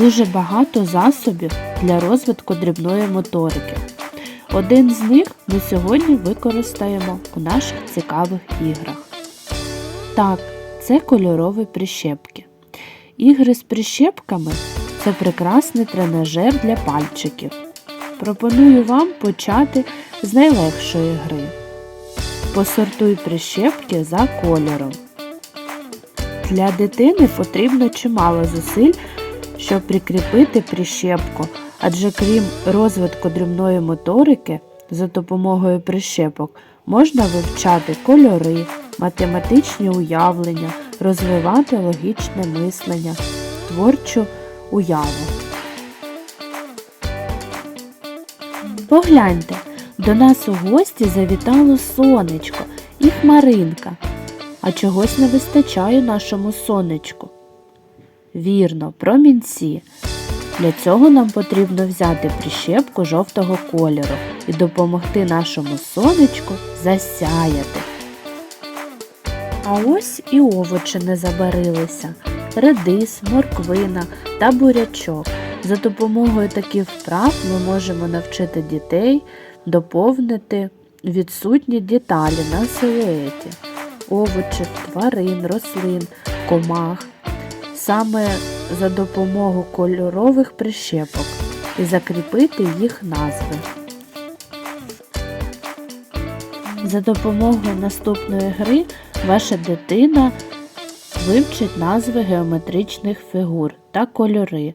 дуже багато засобів для розвитку дрібної моторики. Один з них ми сьогодні використаємо у наших цікавих іграх. Так, це кольорові прищепки. Ігри з прищепками це прекрасний тренажер для пальчиків. Пропоную вам почати з найлегшої гри. Посортуй прищепки за кольором. Для дитини потрібно чимало зусиль, щоб прикріпити прищепку, адже крім розвитку дрібної моторики, за допомогою прищепок можна вивчати кольори, математичні уявлення, розвивати логічне мислення, творчу уяву. Погляньте, до нас у гості завітало сонечко і хмаринка. А чогось не вистачає нашому сонечку. Вірно, промінці. Для цього нам потрібно взяти прищепку жовтого кольору і допомогти нашому сонечку засяяти. А ось і овочі не забарилися. Редис, морквина та бурячок. За допомогою таких вправ ми можемо навчити дітей доповнити відсутні деталі на силуеті овочів, тварин, рослин, комах. Саме за допомогою кольорових прищепок і закріпити їх назви. За допомогою наступної гри ваша дитина вивчить назви геометричних фігур та кольори,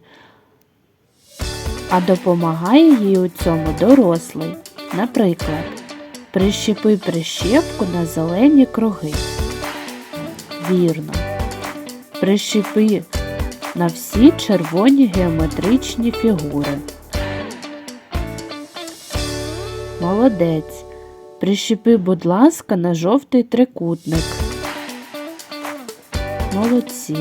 а допомагає їй у цьому дорослий. Наприклад, прищепи прищепку на зелені круги. Вірно. Прищепи на всі червоні геометричні фігури. Молодець. Прищепи, будь ласка, на жовтий трикутник. Молодці.